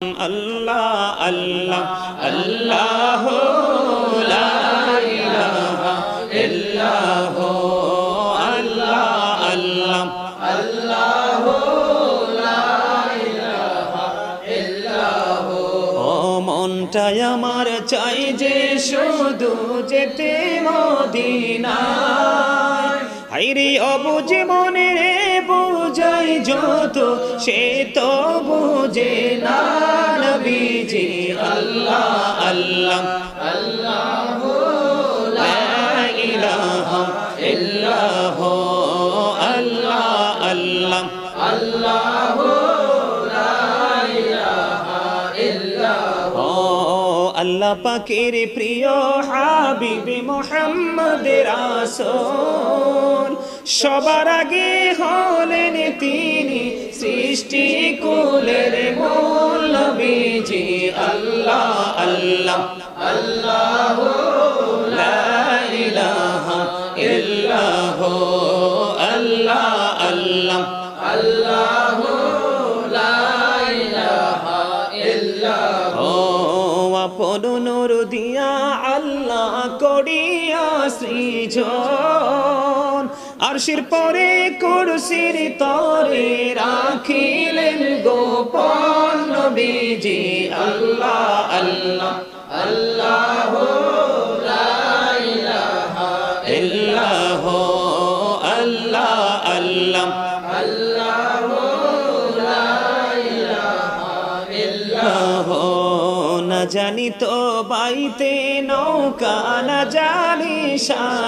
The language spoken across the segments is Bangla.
আল্লাহ আল্লাহ আল্লাহ আমার চাই যে শুধু যেতে মদিনায়। হাইরে অবুঝ মনে রে বুঝাই যত সে তো বুঝে না নবীজি আল্লাহ আল্লাহ। আল্লাহ লা ইলাহা ইল্লাহ, আল্লাহ আল্লাহ। ও আল্লাহ পাকের প্রিয় হাবিবে মোহাম্মদ রাসূল সবার আগে হলেন তিনি সৃষ্টি কুলের মূল নবীজি। আল্লাহ আল্লাহ আল্লাহ আল্লাহ আল্লাহ দিয়া আল্লাহ করিয়া সৃজন আরশির পরে কুরসির তরে রাখিলেন গোপন নবীজি। আল্লাহ আল্লাহ আল্লাহ আল্লাহ জানি তো বাইতে নৌকা, না জানি সাঁতার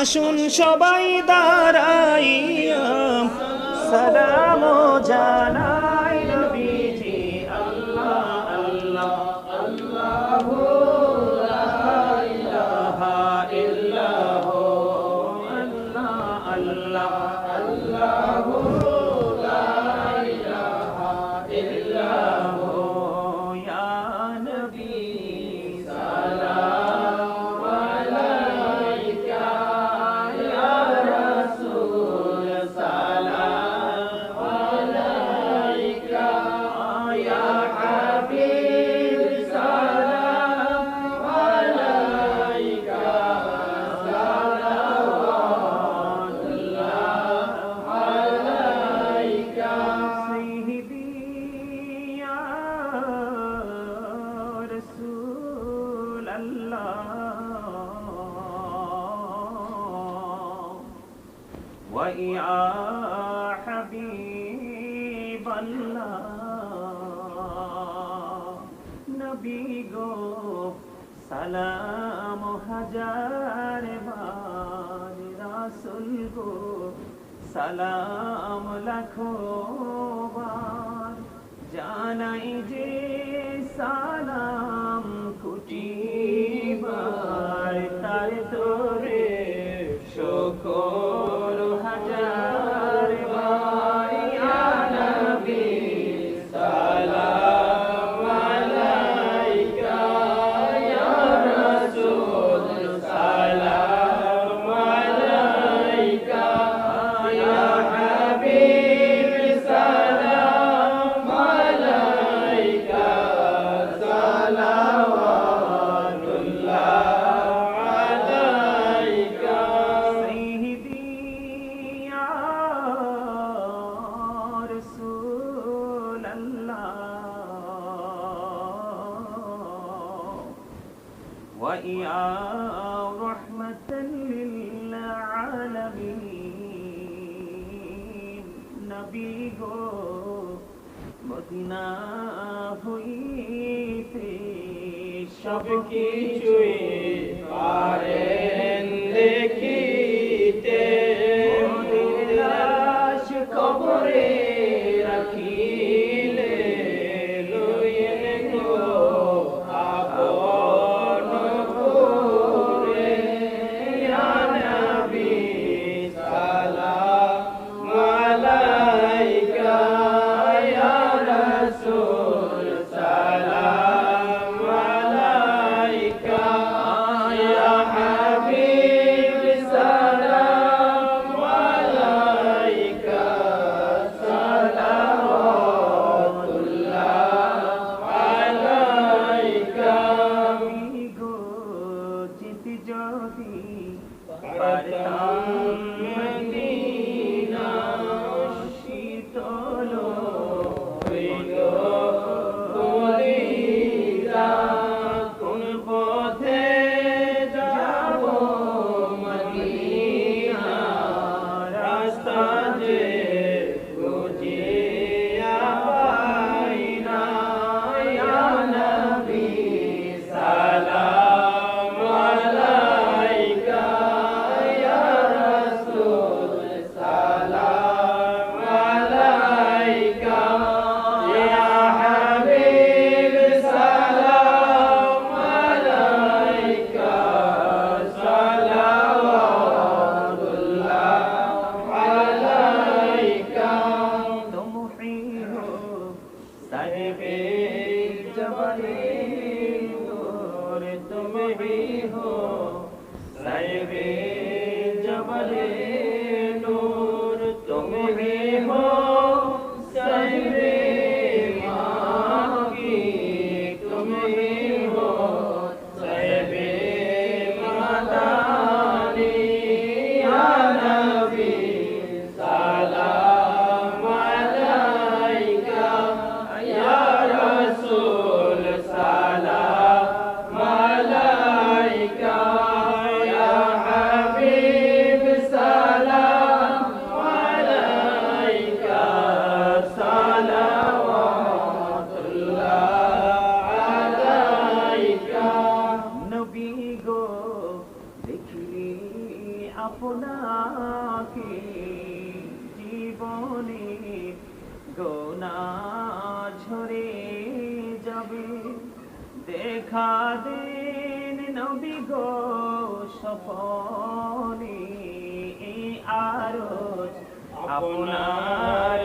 আসুন সবাই দাঁড়াইয়া সালাম জানাই। মদিনা হইতে সব কিছুই পারেন দেখা দেন নবী গো সপনে আরও আপনার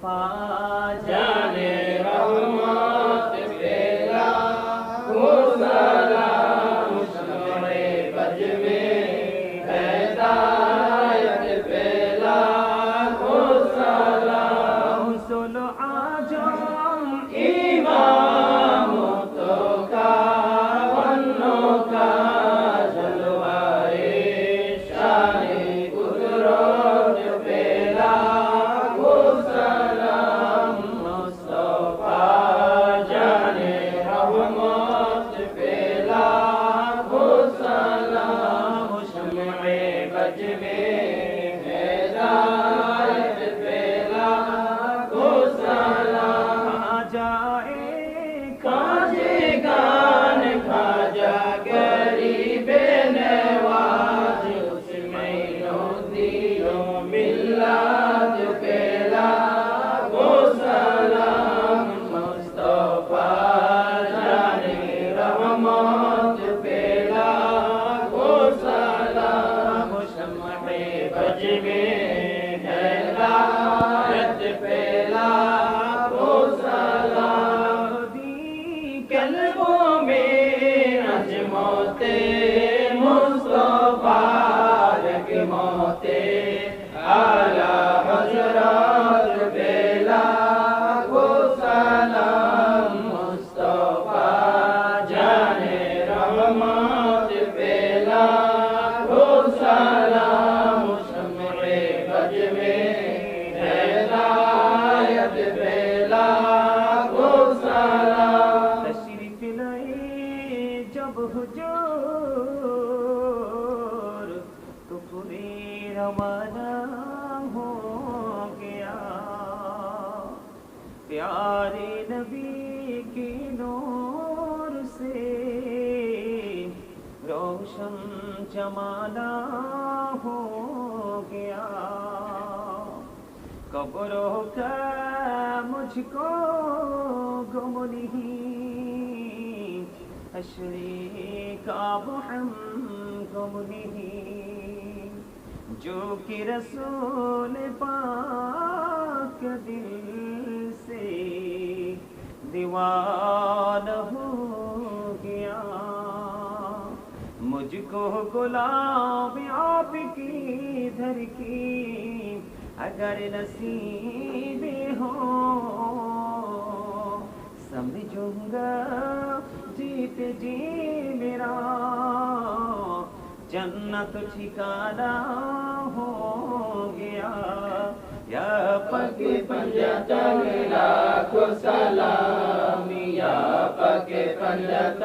Paulo. زمانہ ہو گیا۔ پیارے نبی کے نور سے روشن جمانہ ہو گیا۔ قبروں کا مجھ کو گم نہیں اشری کا ہم گم نہیں۔ جو کہ رسول پاک دل سے دیوان ہو گیا۔ مجھ کو گلاب آپ کی دھر کی اگر نصیب ہو۔ سمجھوں گا جیت جی میرا۔ جنت ٹھکانا ہو گیا۔ یا پک پنجت کو سلام یا پک پنجت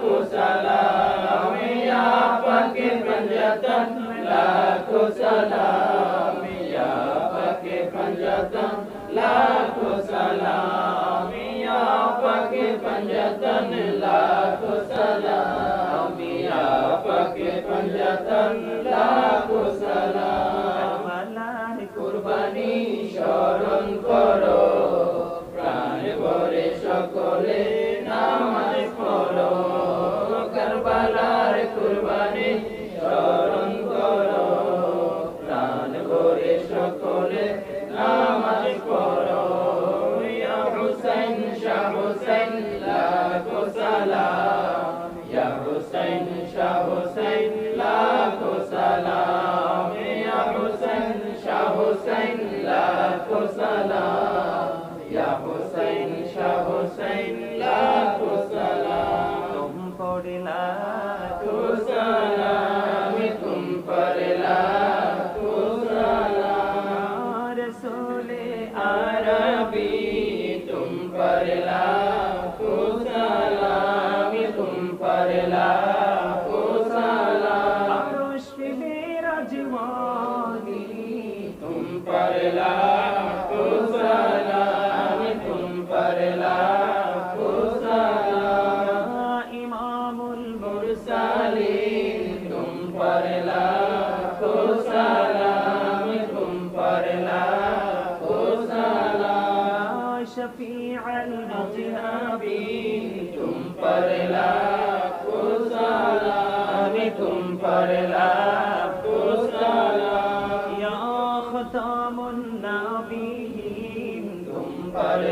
کو سلام یا پک پنجت کو سلام یا پک پنجت کو سلام یا پک پنجت کو سلام পঞ্জতন লাখ সালাম। কুরবানি স্মরণ করো, প্রাণ ভরে সকলে নামাজ পড়ো। কারবালার কুরবানি স্মরণ করো, প্রাণ ভরে সকলে নামাজ পড়ো। হুসাইন, শাহ হুসাইন पर लाखो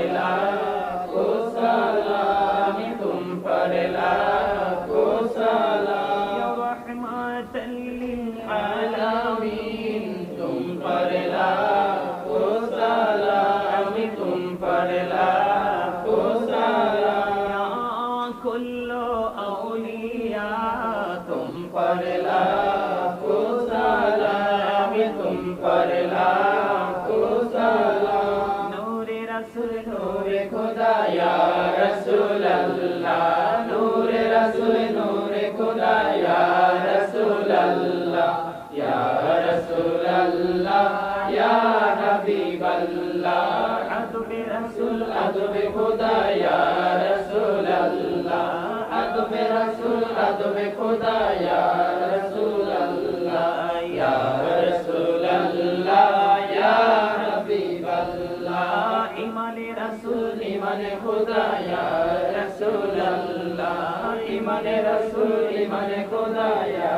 إلا Allah, Ya Rasul Allah, Ya Habib Allah. Adbi Rasul, Adbi Khuda, Ya Rasul Allah. Adbi Rasul, Adbi Khuda, Ya Rasul iman Rasul, iman Khuda ya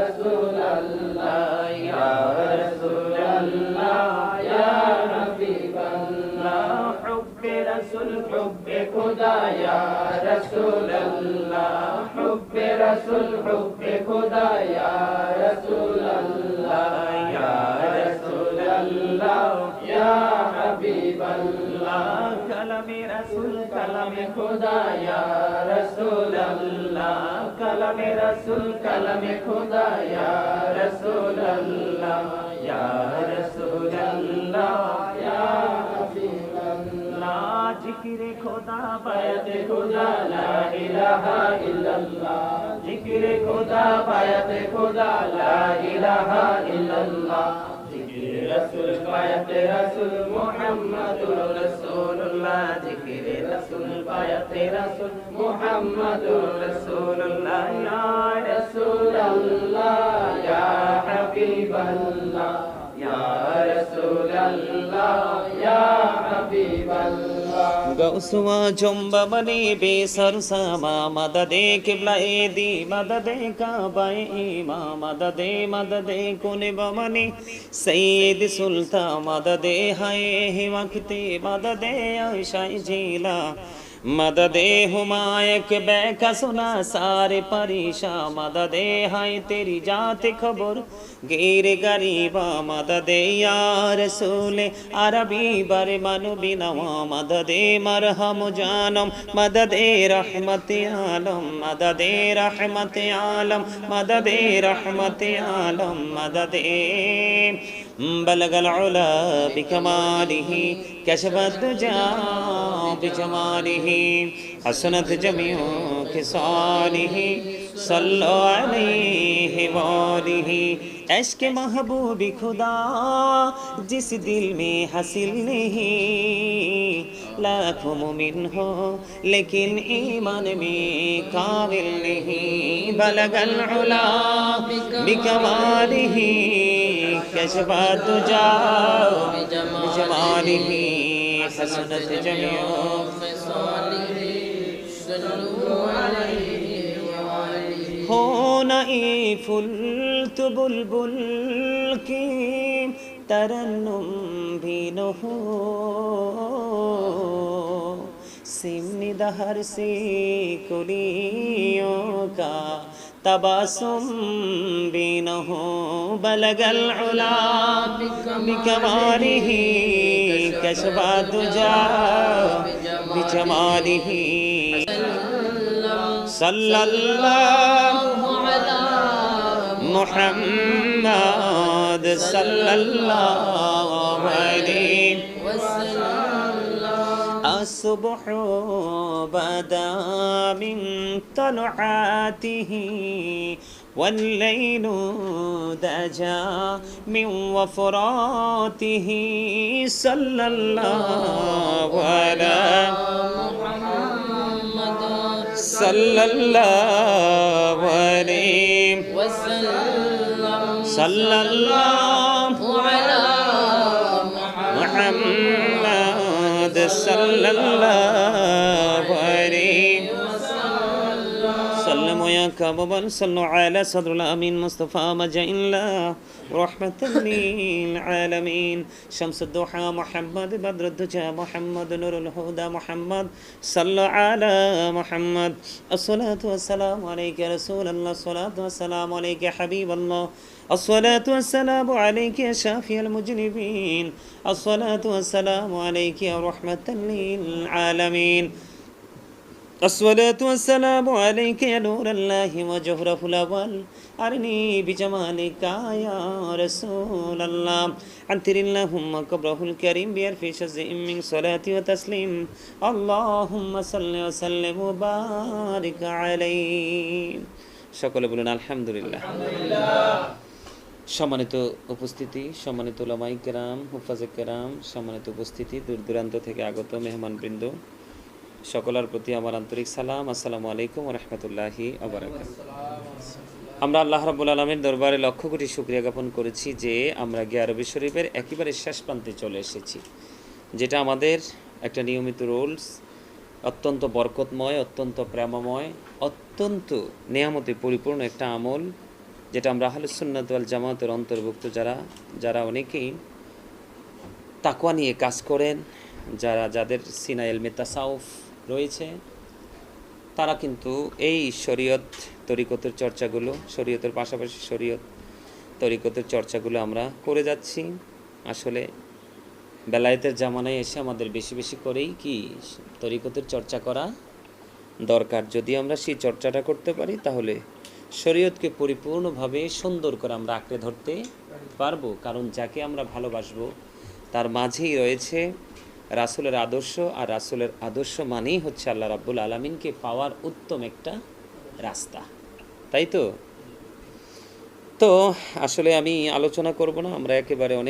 Rasul Allah, ya Rasul Allah, ya Habib Allah. حب رسول حب خدا يا رسول الله حب رسول حب خدا يا رسول الله يا رسول الله يا حبيب الله कलमे रसूल कलमे खुदा या रसूल अल्लाह कलमे रसूल कलमे खुदा या रसूल अल्लाह या रसूल अल्लाह या जिक्र खुदा पायत खुदा ला इलाहा इल्लल्लाह जिक्र खुदा पायत खुदा ला इलाहा इल्लल्लाह रसूल रसूल मुहम्मदुर रसूलुल्लाह जिक्र रसूल बायत रसूल मुहम्मदुर रसूलुल्लाह या रसूल अल्लाह या हबीब अल्लाह या रसूल अल्लाह या हबीब अल्लाह گوسواں جنب بنے بے سر سما مدد قبلہ دی مدد کعبہ امام مدد مدد کن منی سید سلطان مدد ہائے وقت مدد عائشہ جیلا مدد ہمائے کے بے کا سنا، سارے پریشاں مدد ہائے تیری جات خبر گیر غریبا مدد یا رسول عربی بر منو بنوا مدد مرحم جانم مدد رحمت عالم مدد رحمت عالم مدد رحمت عالم مدد بلغ العلا بکمالہ کشف الدجا بجمالہ، حسنت جمعوں کے سالہ صلو علیہ وآلہ عشق محبوب خدا، جس دل میں حاصل نہیں، لاکھوں ممن ہو، لیکن ایمان میں قابل نہیں۔ بلغ العلا بکمالہ كشف بجمالی ہی حسنت جميع خصاله صلوا عليه وآله هو نائف البلبل کی ترنم بھی نہ ہو سمن دہر سے کلیوں کا تباسم بینه بلگ العلا بکماری ہی کشبا دجا بچماری ہی صلی اللہ محمد صلی اللہ علیہ وسلم الصبح بدا من طلعاته والليل دجا من وفراته صلى الله على صلى الله عليه صلى الله صلى الله عليه كبابا صلوا على صدر الأمين مصطفى مجا الله. رحمة للعالمين. شمس الضحى محمد بدر الدجى محمد نور الهدى محمد. صلوا على محمد. الصلاة والسلام عليك يا رسول الله. الصلاة والسلام عليك يا حبيب الله. الصلاة والسلام عليك يا شافي المجرمين الصلاة والسلام عليك يا رحمة للعالمين. الصلاة والسلام عليك يا نور الله وجهره الأول أرني بجمالك يا رسول الله عنتر اللهم قبره الكريم بألف شزء من صلاة وتسليم اللهم صل وسلم وبارك عليه সকলে বলুন আলহামদুলিল্লাহ সম্মানিত উপস্থিতি সম্মানিত ওলামাই কেরাম হুফাজে কেরাম সম্মানিত উপস্থিতি দূর দূরান্ত থেকে আগত মেহমানবৃন্দ সকলের প্রতি আমার আন্তরিক সালাম। আসসালামু আলাইকুম রহমতুল্লাহি আবরাকাত আমরা আল্লাহ রাবুল আলমের দরবারে লক্ষ কোটি শুক্রিয়া জ্ঞাপন করেছি যে আমরা গিয়ারবি শরীফের একেবারে শেষ প্রান্তে চলে এসেছি, যেটা আমাদের একটা নিয়মিত রুলস, অত্যন্ত বরকতময়, অত্যন্ত প্রেমময়, অত্যন্ত নিয়ামতে পরিপূর্ণ একটা আমল, যেটা আমরা আহলুসুন্নাত ওয়াল জামাতের অন্তর্ভুক্ত যারা যারা অনেকেই তাকওয়া নিয়ে কাজ করেন, যারা, যাদের সিনা এলমে তাসাউফ রয়েছে। তারা কিন্তু এই শরীয়ত তরিকতের চর্চাগুলো, শরীয়তের পাশাপাশি শরীয়ত তরিকতের চর্চাগুলো আমরা করে যাচ্ছি। আসলে বেলায়েতের জামানায় এসে আমাদের বেশি বেশি করেই কি তরিকতের চর্চা করা দরকার। যদি আমরা সেই চর্চাটা করতে পারি, তাহলে শরীয়তকে পরিপূর্ণভাবে সুন্দর করে আমরা আঁকড়ে ধরতে পারব। কারণ যাকে আমরা ভালোবাসবো, তার মাঝেই রয়েছে রাসুলের আদর্শ আর রাসুলের আদর্শ মানেই হচ্ছে আল্লাহ রাব্বুল আলমিনকে পাওয়ার উত্তম একটা রাস্তা। তাই তো? তো আসলে আমি আলোচনা করব না, আমরা একেবারে অনেক